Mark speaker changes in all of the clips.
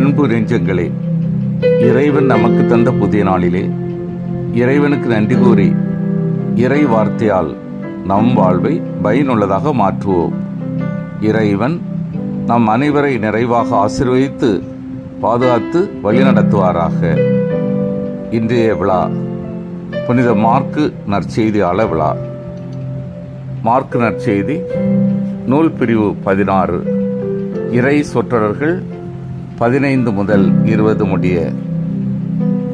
Speaker 1: அன்பு நெஞ்சங்களே இறைவன் நமக்கு தந்த புதிய நாளிலே இறைவனுக்கு நன்றி கூறி இறை வார்த்தையால் நம் வாழ்வை பயனுள்ளதாக மாற்றுவோம். இறைவன் நம் அனைவரை நிறைவாக ஆசீர்வதித்து பாதுகாத்து வழிநடத்துவாராக. இன்றைய விழா புனித மார்க்கு நற்செய்தியாளர் விழா. மார்க்கு நற்செய்தி நூல் பிரிவு பதினாறு. இறை சொற்றொடர்கள் பதினைந்து முதல் இருபது முடிய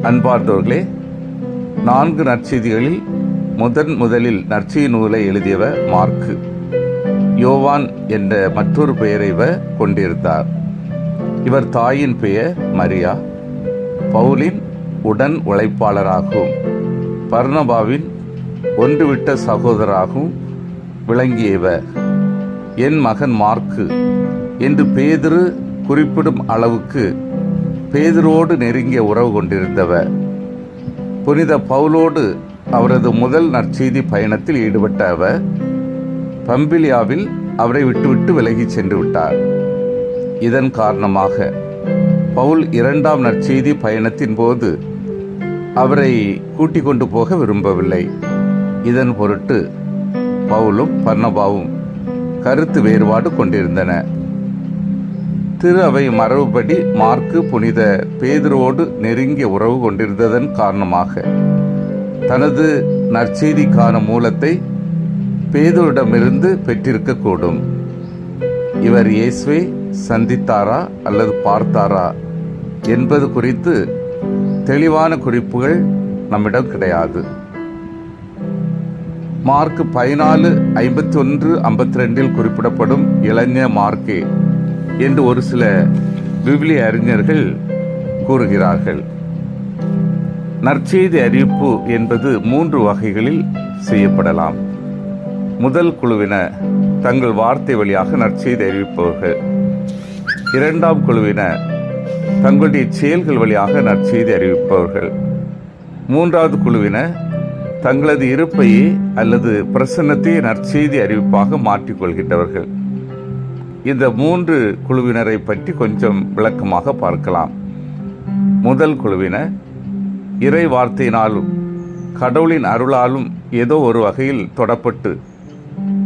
Speaker 1: அன்பார்ந்தவர்களே நான்கு நற்செய்திகளில் முதன் முதலில் நற்செய் நூலை எழுதியவர் மார்க்கு யோவான் என்ற மற்றொரு பெயரை இவர் கொண்டிருந்தார். இவர் தாயின் பெயர் மரியா பவுலின் உடன் உழைப்பாளராகவும் பர்ணபாவின் ஒன்றுவிட்ட சகோதராகவும் விளங்கியவர். என் மகன் மார்க்கு என்று பேதிரு குறிப்பிடும் அளவுக்கு பேதரோடு நெருங்கிய உறவு கொண்டிருந்தவர். புனித பவுலோடு அவரது முதல் நற்செய்தி பயணத்தில் ஈடுபட்ட அவர் பம்பிலியாவில் அவரை விட்டுவிட்டு விலகிச் சென்று விட்டார். இதன் காரணமாக பவுல் இரண்டாம் நற்செய்தி பயணத்தின் போது அவரை கூட்டிக் கொண்டு போக விரும்பவில்லை. இதன் பொருட்டு பவுலும் பர்ணபாவும் கருத்து வேறுபாடு கொண்டிருந்தன. திரு அவை மரபுபடி மார்க்கு புனித பேதுருவோடு நெருங்கிய உறவு கொண்டிருந்ததன் காரணமாக தனது நற்செய்திக்கான மூலத்தை பேதுருவிடமிருந்து பெற்றிருக்கக்கூடும். இவர் இயேசுவை சந்தித்தாரா அல்லது பார்த்தாரா என்பது குறித்து தெளிவான குறிப்புகள் நம்மிடம் கிடையாது. மார்க் பதினாலு ஐம்பத்தி ஒன்று ஐம்பத்தி ரெண்டில் குறிப்பிடப்படும் இளைஞ மார்க்கே என்று ஒரு சில விவிலிய அறிஞர்கள் கூறுகிறார்கள். நற்செய்தி அறிவிப்பு என்பது மூன்று வகைகளில் செய்யப்படலாம். முதல் குழுவினர் தங்கள் வார்த்தை வழியாக நற்செய்தி அறிவிப்பவர்கள். இரண்டாம் குழுவினர் தங்களுடைய செயல்கள் வழியாக நற்செய்தி அறிவிப்பவர்கள். மூன்றாவது குழுவின தங்களது இருப்பையே அல்லது பிரசன்னத்தையே நற்செய்தி அறிவிப்பாக மாற்றிக்கொள்கின்றவர்கள். இந்த மூன்று குழுவினரை பற்றி கொஞ்சம் விளக்கமாக பார்க்கலாம். முதல் குழுவினர் இறை வார்த்தையினாலும் கடவுளின் அருளாலும் ஏதோ ஒரு வகையில் தொடப்பட்டு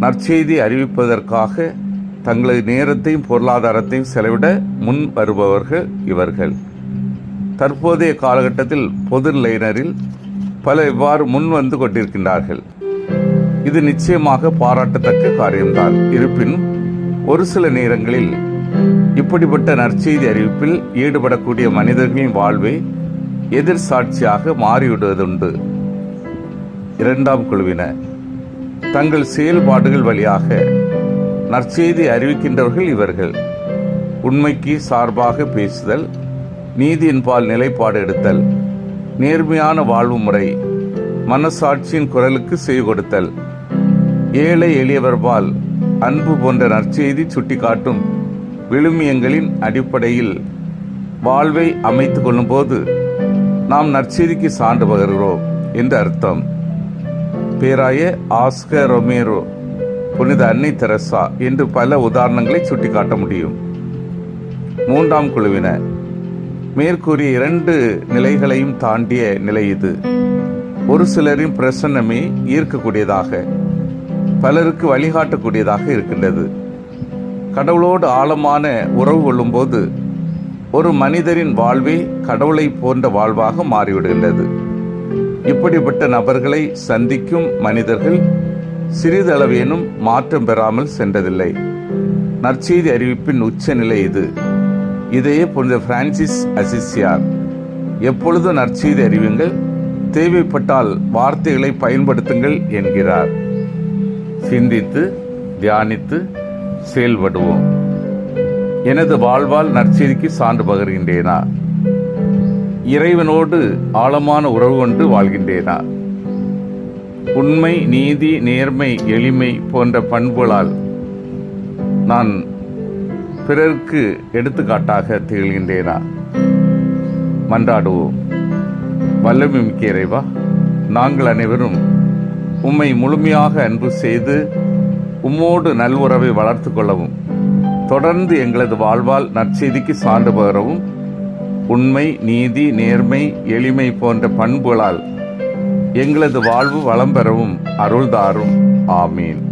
Speaker 1: நற்செய்தி அறிவிப்பதற்காக தங்களது நேரத்தையும் பொருளாதாரத்தையும் செலவிட முன் வருபவர்கள் இவர்கள். தற்போதைய காலகட்டத்தில் பொது நிலையினரில் பல இவ்வாறு முன் வந்து கொண்டிருக்கின்றார்கள். இது நிச்சயமாக பாராட்டத்தக்க காரியம்தான். இருப்பினும் ஒரு சில நேரங்களில் இப்படிப்பட்ட நற்செய்தி அறிவிப்பில் ஈடுபடக்கூடிய மனிதர்களின் வாழ்வை எதிர் சாட்சியாக மாறிவிடுவதுண்டு. இரண்டாம் குழுவினர் தங்கள் செயல்பாடுகள் வழியாக நற்செய்தி அறிவிக்கின்றவர்கள் இவர்கள். உண்மைக்கு சார்பாக பேசுதல் நீதியின்பால் நிலைப்பாடு எடுத்தல் நேர்மையான வாழ்வு முறை மனசாட்சியின் குரலுக்கு செய்து கொடுத்தல் ஏழை எளியவர்பால் அன்பு போன்ற நற்செய்தி சுட்டிக்காட்டும் விழுமியங்களின் அடிப்படையில் வாழ்வை அமைத்து கொள்ளும்போது நாம் நற்செய்திக்கு சான்று பகர்கிறோம் என்று அர்த்தம். பேராய ஆஸ்கர் ரொமேரோ புனித அன்னை தெரசா என்று பல உதாரணங்களை சுட்டிக்காட்ட முடியும். மூன்றாம் குழுவின மேற்கூறிய இரண்டு நிலைகளையும் தாண்டிய நிலை இது. ஒரு சிலரின் பிரசன்னமே ஈர்க்கக்கூடியதாக. பலருக்கு வழிகாட்டக்கூடியதாக இருக்கின்றது. கடவுளோடு ஆழமான உறவு கொள்ளும்போது ஒரு மனிதரின் வாழ்வே கடவுளை போன்ற வாழ்வாக மாறிவிடுகின்றது. இப்படிப்பட்ட நபர்களை சந்திக்கும் மனிதர்கள் சிறிதளவேனும் மாற்றம் பெறாமல் சென்றதில்லை. நற்செய்தி அறிவிப்பின் உச்சநிலை இது. இதையே புனித பிரான்சிஸ் அசிசியார் எப்பொழுதும் நற்செய்தி அறிவிங்கள் தேவைப்பட்டால் வார்த்தைகளை பயன்படுத்துங்கள் என்கிறார். சிந்தித்து தியானித்து செயல்படுவோம். எனது வாழ்வால் நற்செய்திக்கு சான்று பகர்கின்றேனா? இறைவனோடு ஆழமான உறவு கொண்டு வாழ்கின்றேனா? உண்மை நீதி நேர்மை எளிமை போன்ற பண்புகளால் நான் பிறருக்கு எடுத்துக்காட்டாக திகழ்கின்றேனா? மன்றாடுவோம். வல்லமை மிக்க இறைவா நாங்கள் அனைவரும் உம்மை முழுமையாக அன்பு செய்து உம்மோடு நல்வுறவை வளர்த்து கொள்ளவும் தொடர்ந்து எங்களது வாழ்வால் நற்செய்திக்கு சான்று பகரவும் உண்மை நீதி நேர்மை எளிமை போன்ற பண்புகளால் எங்களது வாழ்வு வளம் பெறவும் அருள்தாரும். ஆமீன்.